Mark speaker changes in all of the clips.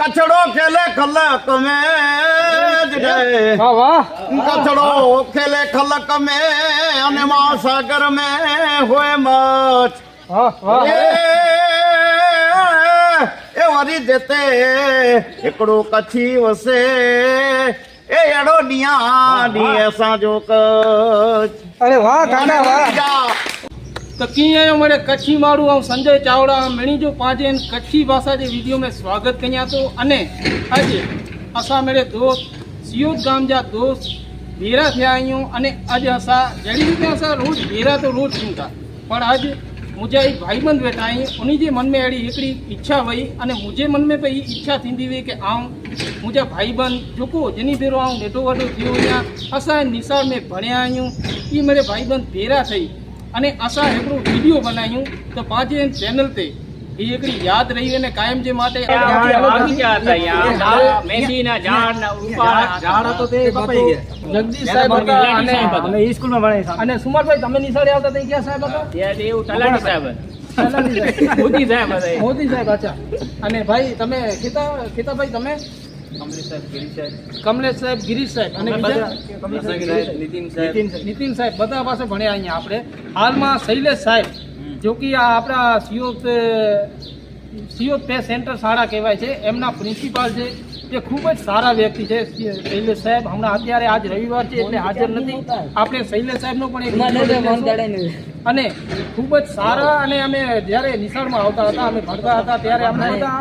Speaker 1: કચડો ખેલે ખલક મેં કચડો ખેલે ખલક મેં અને મહાસાગર મે હોય મચ એ વરી જતે એકડો કચ્છી વસે. એ એડો ડિયા ડિયા સાજો કચ્છ.
Speaker 2: અરે વાહ કાના વાહ. તો કી આયો મારે કચ્છી મારું હું સંજય ચાવડા મેણી જો પાંચે इन कच्छी भाषा जे वीडियो में स्वागत कयां तो अने अॼु असां मेरे दोस्त सियोत गाम जा दोस्त भेरा थिया आहियूं अने अॼु असां जहिड़ी रीते असां रोज़ भेरा तो रोज़ थियूं था पर अॼु मुंहिंजा हिकु भाईबंद वेठा आहिनि उन जे मन में अहिड़ी हिकिड़ी इच्छा वई अने मुंहिंजे मन में भई इच्छा थींदी हुई की आऊं मुंहिंजा भाईबंद जेको जिनी भेरो आऊं नेठो वॾो थियो आहियां असां निसार में भणिया आहियूं ई मेरे भाईबंद भेरा થઈ અને અસાं हिकिड़ो વિડીયો બનાવ્યું તો पंहिंजे चैनल ते ही हिकिड़ी यादि रही અને કાયમ જે માટે
Speaker 3: મેથીના ઝાડ ના ઉપાડા
Speaker 2: જગદીશ સાહેબ હતા અને અને સુમારભાઈ તમે નિશાળે આવતા તે ક્યાં સાહેબ હતા
Speaker 3: ત્યાં એવું તલાટી સાહેબ મોદી સાહેબ હતા એ.
Speaker 2: મોદી સાહેબ અચ્છા અને ભાઈ તમે ખેતા ખેતાભાઈ તમે કમલેશ સાહેબ ગિરીશ સાહેબ. અને બીજા નીતિન સાહેબ. બધા પાસે ભણ્યા અહીંયા આપણે. હાલમાં શૈલેષ સાહેબ જો કે આ આપણા સીઓ સીઓ પે સેન્ટર શાળા કહેવાય છે. એમના પ્રિન્સિપાલ છે. જે ખૂબ જ સારા વ્યક્તિ છે. શૈલેષ સાહેબ હમણાં અત્યારે આજ રવિવાર છે એટલે હાજર નથી. આપણે શૈલેષ સાહેબનો પણ એક અને ખૂબ જ સારા અને અમે જ્યારે નિશાળમાં આવતા હતા અમે ભણતા હતા ત્યારે અમે બધા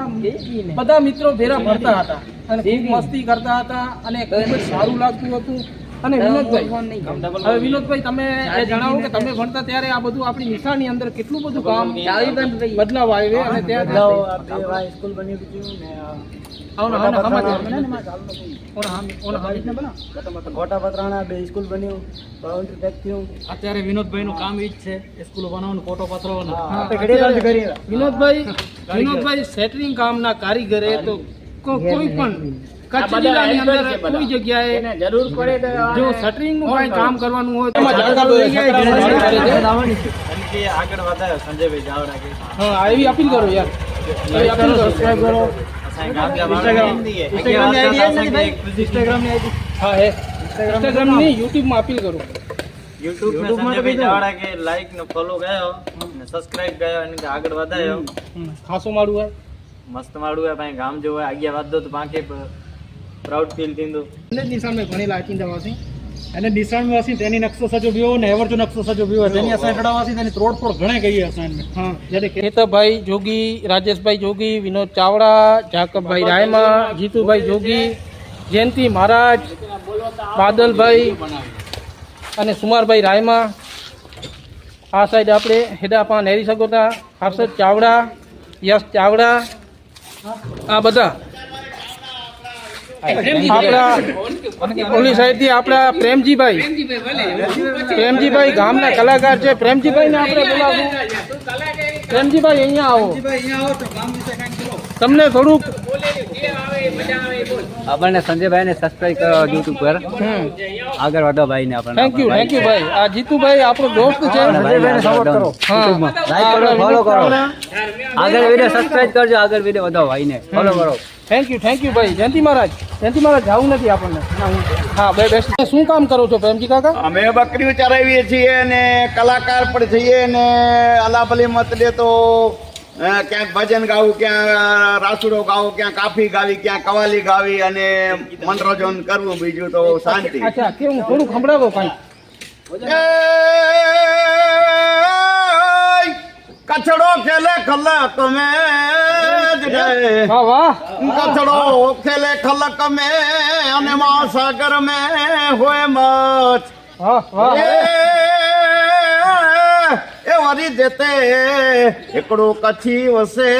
Speaker 2: બધા મિત્રો ભેરા ભણતા હતા. અને ખૂબ મસ્તી કરતા હતા અને ખૂબ જ સારું લાગતું હતું. અને વિનોદભાઈ હવે વિનોદભાઈ તમે એ જણાવો કે તમે ભણતા ત્યારે આ બધું આપણી નિશાળની અંદર કેટલું બધું કામ બદલાવ આવ્યો? અને ત્યાં સ્કૂલ બની હમણાં
Speaker 4: બે સ્કૂલ બન્યું બાઉન્ડ્રી
Speaker 3: અત્યારે વિનોદભાઈ નું કામ ઈ જ છે સ્કૂલો બનાવવાનું ફોટો પત્રો
Speaker 2: વિનોદભાઈ વિનોદભાઈ સેટરિંગ કામના કારીગરે તો કોઈ પણ કચ્છ જિલ્લાની અંદર કોઈ જગ્યાએ
Speaker 3: જરૂર પડે
Speaker 2: જો શટરિંગનું કઈ કામ કરવાનું હોય તો.
Speaker 4: આગળ વધારે સંજયભાઈ જાવડા
Speaker 2: હા એવી અપીલ કરો યાર અપીલ કરો સબસ્ક્રાઇબ હા હે ઇન્સ્ટાગ્રામની યુટ્યુબમાં અપીલ કરું
Speaker 4: યુટ્યુબમાં સંજયભાઈ જાવડા કે લાઈક ને ફોલો ગયો ને સબસ્ક્રાઇબ ગયો અને આગળ વધાયો
Speaker 2: ખાસું મારું હોય
Speaker 4: મસ્ત માડું હોય ભાઈ ગામ જો આગિયા વાદો તો પાંખે પ્રાઉડ ફીલ થીંદો
Speaker 2: એટલે નિશાન મેં ભણેલા અચિંતાવાસી
Speaker 5: અને નિશાન વાસી તેની નકશો સજો બીવો ને એવર જો નકશો સજો બીવો તેની અસાઇનમેન્ટ તેની તોડફોડ ઘણે ગઈ અસાઇનમેન્ટ
Speaker 2: હા.
Speaker 5: જ્યારે
Speaker 2: કેતભાઈ જોગી રાજેશભાઈ જોગી વિનોદ ચાવડા જાકબભાઈ રાયમા જીતુભાઈ જોગી જયંતિ મહારાજ બાદલભાઈ અને સુમારભાઈ રાયમા. આ સાઈડ આપણે હેડાપા નેરી સગોતા હર્ષદ ચાવડા યશ ચાવડા આ બધા. આપણા ઓલી થી આપણા પ્રેમજીભાઈ. પ્રેમજીભાઈ ગામના કલાકાર છે. પ્રેમજીભાઈને આપણે બોલાવું. પ્રેમજીભાઈ અહીંયા આવો. તમને થોડુંક
Speaker 3: આપણને સંજયભાઈ ને સબસ્ક્રાઈબ કરો યુટ્યુબ પર. આગળ વધો ભાઈ ને આપણને.
Speaker 2: થેન્ક યુ થેન્ક યુ ભાઈ. આ જીતુભાઈ આપણો દોસ્ત છે.
Speaker 3: સપોર્ટ કરો. લાઈક કરો ફોલો કરો. આગળ વીડિયો સબસ્ક્રાઇબ કરજો. આગળ વીડિયો વધો ભાઈ ને ફોલો કરો.
Speaker 2: થેન્ક યુ થેન્ક યુ ભાઈ. જયંતિ મહારાજ. જયંતિ મહારાજ જવું નથી આપણને. હા બે બેસ્ટ શું કામ કરો છો પ્રેમજી કાકા?
Speaker 1: અમે બકરીઓ ચરાવીએ છીએ ને કલાકાર પણ છીએ ને અલાપલી મત લે તો ક્યાંક ભજન ગાવું ક્યાં રાસુડો ગાવું ક્યાં કાફી ગાવી ક્યાં કવાલી ગાવી અને મનોરંજન કરવું બીજું તો શાંતિ.
Speaker 2: અચ્છા કેવું થોડું સંભળાવો કઈ.
Speaker 1: કચડો ખેલે ખલક મેં જ રે
Speaker 2: વાહ વાહ
Speaker 1: કચડો ખેલે ખલક મેં અને મહાસાગર મેં હોય મચ એ એ વરી દેતે એકડો કચ્છી વસે.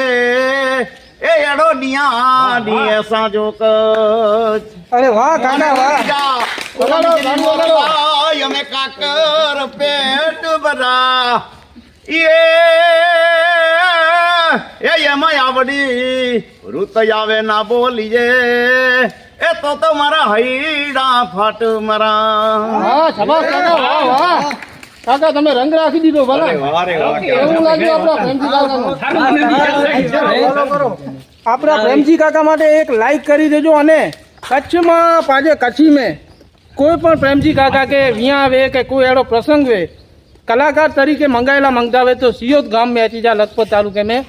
Speaker 1: એ એડો ડિયા ડિયા સાજો કચ્છ.
Speaker 2: અરે વાહ કાકા વાહ. વગાડો, ગાન
Speaker 1: અમે કાકર પેટ ભરા. એ એ એમાં આવડી ઋત આવે ના બોલીએ એ તો તો મારા હૈડા ફાટ મારા
Speaker 2: કાકા તમે રંગ રાખી દીધો ભલે આપણા પ્રેમજી કાકા માટે એક લાઈક કરી દેજો અને કચ્છમાં પાજે કચ્છી મેં કોઈ પણ પ્રેમજી કાકા કે વ્યાં વે કે કોઈ એડો પ્રસંગ વે કલાકાર તરીકે મંગાયેલા મંગાવે તો સિયોદ ગામ મેં અચીજા લખપત તાલુકે મેં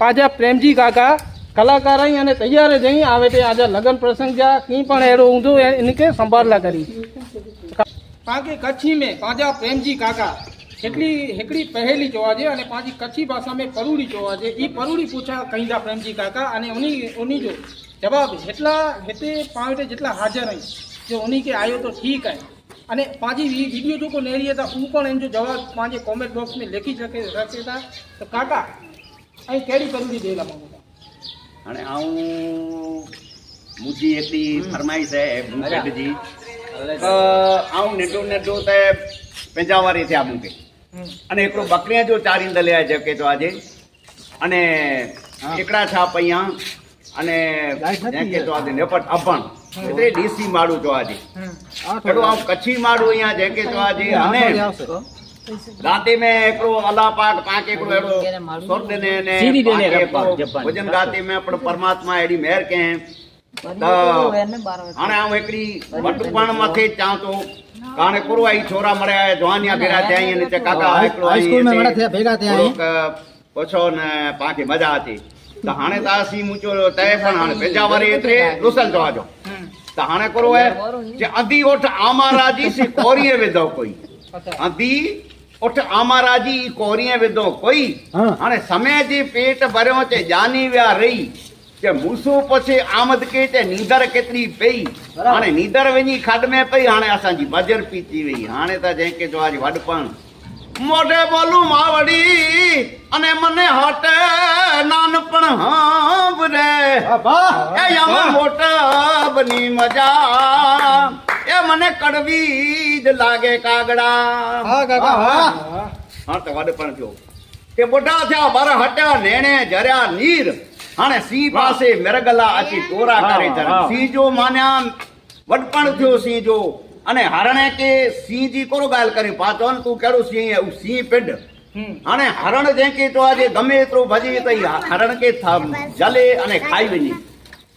Speaker 2: પાજા પ્રેમજી કાકા કલાકાર અહીં અને તૈયાર જ અહીં આવે તે આજે લગ્ન પ્રસંગ જ્યાં કંઈ પણ એરો ઊંધો એની કે સંભાળલા કરી. કારણ કે કચ્છી મેં, પાજા પ્રેમજી કાકા. હેકડી હેકડી પહેલી જોવા છે અને પાછી કચ્છી ભાષામાં પરુડી જોવા છે. એ પરુડી પૂછા કહીદા પ્રેમજી કાકા અને ઉની ઉની જો જવાબ એટલા હેતે પાંવટે જેટલા હાજર અહીં. જો ઉની કે આવ્યો તો ઠીક આય અને પાંજી વીડિયો જો કોઈ નેરી હતા હું પણ એમ જો જવાબ પાંજે કોમેન્ટ બોક્સમાં લખી શકે શકે હતા તો કાકા અહીં કેડી કરી દેલા
Speaker 1: મને અને આવું મુજી એતી ફરમાઈ છે મુકેટજી આવું નેટું નેટું તે પેંજાવારી છે આ મુકે. અને એકડો બકરીયા જો ચારીને લે છે કે તો આજે. અને એકડા છાપ અહીંયા. અને કે તો આજે નેપટ અપણ એટલે ડીસી માડું તો આજે. આમ કચ્છી માડું અહીંયા જે કે તો આજે અને રાતે
Speaker 3: મેં
Speaker 1: એકડો અલ્લાહ પાક પાંચ એકડો એડો સ્વર્ગ ને ને ભજન રાતે મેં પણ પરમાત્મા એડી મેર કે હાણે આમ એકડી વટુપાણ માથે ચાંતો કાણે કુરવા ઈ છોરા મળ્યા
Speaker 5: જવાનિયા ભેગા થયા અહીં નીચે કાકા એકડો
Speaker 1: અહીં ભેગા થયા ઓછો ને પાંખે મજા હતી. તો હાણે તાસી મૂચો તય પણ હાણે ભેજા વારી એટલે રુસલ જવા જો તો હાણે કરો હે જે અધી ઓઠ આમારાજી સી કોરીએ વેદો કોઈ. અધી ઉઠ આમારાજી કોરીએ વિધો કોઈ. અને સમે જે પેટ ભર્યો છે જાની વ્યા રહી. કે મૂસુ પછી આમદ કે તે નીંદર કેતરી પઈ. અને નીંદર વેની ખડ મેં પઈ હાણે અસાંજી ભજન પીતી વઈ હાણે તા જે કે જો આજ વડપણ. મોઢે બોલું માવડી અને મને હટે નાનપણ હાંભરે એ યામાં મોટા બની મજા. એ મને કડવી જ લાગે કાગડા.
Speaker 2: હા કાકા હા
Speaker 1: હા તો વડપણ થયો કે બોટા થયા બાર હટ્યા નેણે જર્યા નીર. અને સિંહ પાસે મેરગલા અચી ટોરા કરી ધર. સિંહ જો માન્યા વડપણ થયો સિંહ જો અને હરણે કે સિંહજી કરો ગાલ કરી પાછો તું કેડું સિંહ સિંહ પિંડ અને હરણ જે કે તો આજે ગમે એટલું ભજી તો હરણ કે જલે અને ખાઈ વજી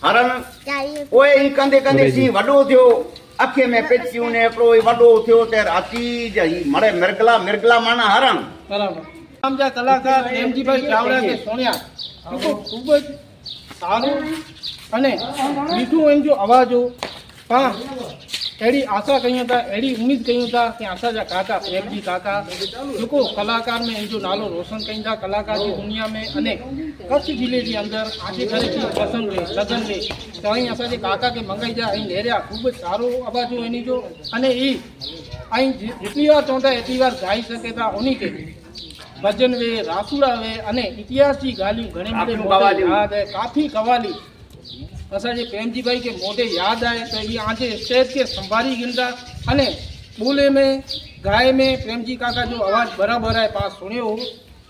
Speaker 1: હરણ ઓય ઈ કંદે કંદે સિંહ વડો થયો. આખે મેં પેચ્યું ને એટલો વડો થયો તે રાતી જ મળે મિરગલા મિરગલા માના હરણ.
Speaker 2: બરાબર. કલાકાર પ્રેમજીભાઈ ચાવડા કે સોનિયા ખૂબ જ સારું અને મીઠું એમ જો અવાજો. હા એડી આશા કહ્યું હતા એડી ઉમીદ કહ્યું હતા કે આશા જા કાકા પ્રેમજી કાકા જેકો કલાકાર ને જો નાલો રોશન કઈ હતા કલાકાર જી દુનિયા મેં અને કચ્છ જિલ્લે જે અંદર આજે ઘરે છે પસંદ રહે લગન રહે તો અહીં આશા જે કાકા કે મંગાઈ જા અહીં લેર્યા ખૂબ જ સારો અબાજુ એની જો. અને એ અહીં જેટલી વાર ચોંટા એટલી વાર ગાઈ શકે તા ઓની કે ભજન વે રાસુડા વે અને ઇતિહાસની ગાલિયું ઘણી બધી
Speaker 1: કાફી
Speaker 2: કવાલી.
Speaker 1: कवालियूं।
Speaker 2: यादि आहे काफ़ी कवाली असांजे प्रेमजीभाई खे मोढे यादि आहे त इहे आजे स्टेज खे संभाली गिंदा अने ॿोले में गाए में प्रेमजी काका जो आवाज़ु बराबरि आहे पाण सुणियो हो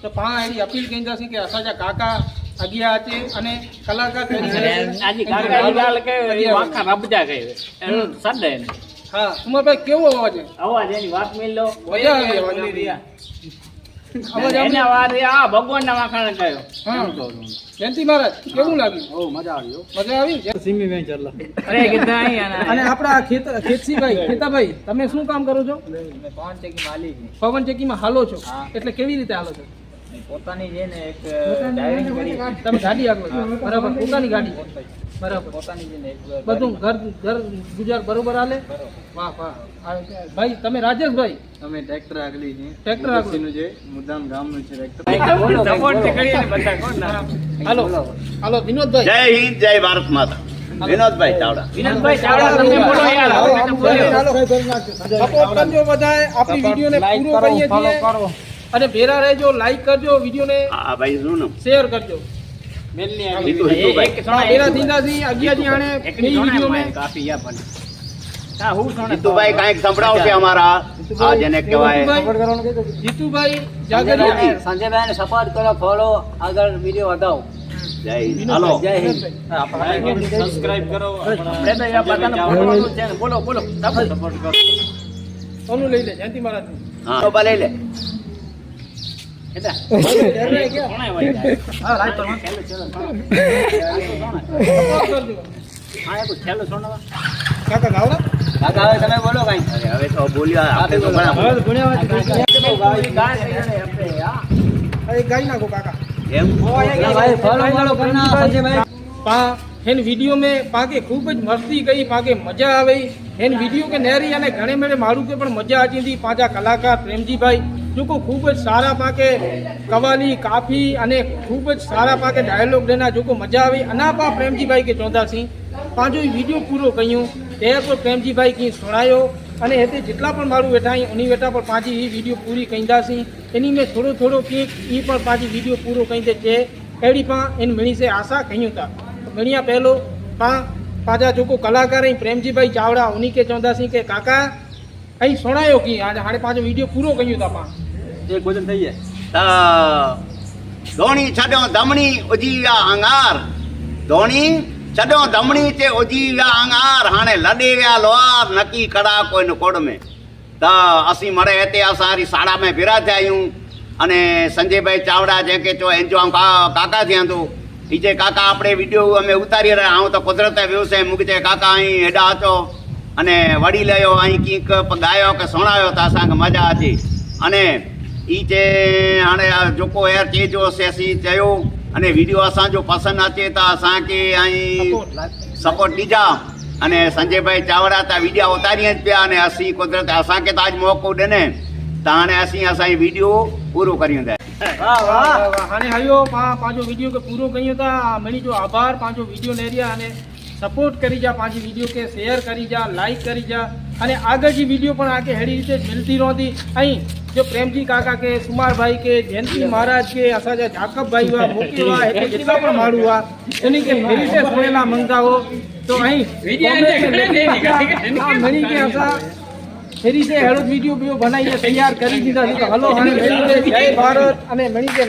Speaker 2: त पाण अहिड़ी अपील कंदासीं की असांजा काका अॻियां अचे अने कलाकार तरीक़े
Speaker 3: આજે કાકાની ગાલ કયો એ આખા રબજા કયો એનો સદ એને
Speaker 2: હા ઉમરભાઈ કેવો અવાજ છે
Speaker 3: અવાજ એની વાત મિલ લો
Speaker 2: મજા આવી અવાજ આવી. અવાજ આવી?
Speaker 3: એના વાત એ આ ભગવાનના વાખાણે કયો
Speaker 2: હા.
Speaker 3: એમ કહું છું.
Speaker 2: જયંતિ મહારાજ કેવું લાગ્યું?
Speaker 5: ઓ મજા આવી
Speaker 2: મજા આવી?
Speaker 5: સિમી વેચ ચાલલા.
Speaker 3: અરે કીધા
Speaker 2: અને આપણા ખેત ખેતસીભાઈ ખેતાભાઈ તમે શું કામ કરો છો?
Speaker 4: પવન પાંચ ટકી માલિક
Speaker 2: પવન ચક્કીમાં હાલો છો. એટલે કેવી રીતે હાલો છો?
Speaker 4: પોતાની છે ને એક
Speaker 2: તમે ગાડી આગળ બરાબર પોતાની ગાડી બરાબર.
Speaker 4: પોતાની
Speaker 2: બધું ઘર ઘર ગુજાર બરોબર હાલે? વાહ વાહ. ભાઈ તમે રાજેશભાઈ?
Speaker 4: અમે ટ્રેક્ટર આગલી છે
Speaker 2: ટ્રેક્ટર આગળ.
Speaker 4: નું છે મુદ્દામ ગામનું છે ટ્રેક્ટર.
Speaker 3: સપોર્ટ કરીએ બધા કોણ
Speaker 2: હાલો. હાલો વિનોદભાઈ.
Speaker 1: જય હિન્દ જય ભારત માતા. વિનોદભાઈ ચાવડા.
Speaker 3: વિનોદભાઈ ચાવડા તમે બોલો યાર
Speaker 2: હાલો,
Speaker 3: હવે તમે
Speaker 2: હાલો,
Speaker 3: બોલો.
Speaker 2: સપોર્ટ કરજો બધાએ. આપણી વિડીયોને પૂરો કરીએ છીએ. અને ભેરા રહેજો લાઈક કરજો વિડીયોને
Speaker 1: હા ભાઈ શું
Speaker 2: શેર કરજો.
Speaker 1: જીતુભાઈ કાંઈક સંભળાવો છે અમારા આ જેને કહેવાય?
Speaker 2: જીતુભાઈ
Speaker 3: સપોર્ટ કરો ફોલો આગળ વીડિયો વધાવો.
Speaker 1: જય હિન્દ. હાલો.
Speaker 3: જય હિન્દ.
Speaker 4: સબસ્ક્રાઇબ કરો
Speaker 2: સોનું લઈ લે જયંતિ મહારાજ
Speaker 1: હા. તો લે.
Speaker 2: હેન વીડિયો મેં પાકે ખૂબ જ મસ્તી ગઈ પાકે મજા આવી. હેન વીડિયો કે નહેરી અને ઘણે મેળે મારું કે પણ મજા આવી હતી. પાંચા કલાકાર પ્રેમજીભાઈ જો કો ખૂબ જ સારા પાકે કવાલી કાફી અને ખૂબ જ સારા પાકે ડાયલોગ લેના જોકો મજા આવી. અનાપા પ્રેમજીભાઈ કે ચોંધાસી પાંચો વીડિયો પૂરો કહ્યું તે પર પ્રેમજીભાઈ કંઈ સુણાયો અને હેતે જેટલા પણ મારું વેઠા અહીં, ઉની વેઠા પર પાંચી એ વીડિયો પૂરી કહીદાસી એની મેં થોડો થોડો કંઈક એ પણ પાંચી વીડિયો પૂરો કહી દે છે. એડી પા એને મણી સે આશા કહ્યું તા. ગણ્યા પહેલો પા પાછા જોકો કલાકાર અહીં પ્રેમજીભાઈ ચાવડા, ઉની કે ચોંધાસી કે કાકા, અહીં સુણાયો કી. આજે હાડે પાછો વીડિયો પૂરો કહ્યું તા પા.
Speaker 3: એક ભોજન થઈ જાય.
Speaker 1: ધોણી છડો ધમણી ઓજીવ્યા અંગાર ધોણી છડો ધમણી તે ઓજીવ્યા અંગાર હાણે લડેવ્યા લોર નકી કડા કોઈનું કોડમે. ત, અસી મળે તે અસારી શાળામાં બિરાજાયું અને સંજયભાઈ ચાવડા જે કે ચો એન જો આમ કાકા થયા તો. એ જે કાકા આપણે વીડિયો અમે ઉતારી રહ્યા હું તો કુદરતે વ્યવસાય મૂકી છે કાકા અહીં હેડા હતો. અને વડી લયો અહીં કંઈક ગાયો કે સણાયો તો અસાંક મજા હતી. અને એ જે हाणे जेको एयर चेंज हुयोसीं चयो अने वीडियो असांजो पसंदि अचे त असांखे ऐं सपोर्ट ॾिजा અને સંજયભાઈ ચાવડા તા વિડિયા ઉતારીએ જ पिया અને અસી કુદરત असांखे त આજ મોકો ॾिने त हाणे असीं असांजी वीडियो પૂરો કર્યું था
Speaker 3: વાહ વાહ.
Speaker 2: હાને હયો પા પાંજો વિડિયો કે પૂરો કર્યો તા. મેની જો આભાર. પાંજો વિડિયો લેરિયા અને સપોર્ટ કરી જા પાછી વીડિયો કે શેર કરી જા લાઈક કરી જા. અને આગળ જે વીડિયો પણ આગે હેડી રીતે મિલતી નહોતી. અહીં જો પ્રેમજી કાકા કે સુમારભાઈ કે જયંતિ મહારાજ કે અસાજા જાકબભાઈ વા મોકી વા એટલે જેટલા પણ માળું વા એની કે મેરી રીતે સુનેલા મંગાવો. તો અહીં આ મની કે અસા ફેરી છે હેડો વીડિયો બીયો બનાવીને તૈયાર કરી દીધા છે તો હલો અને જય ભારત અને મણી કે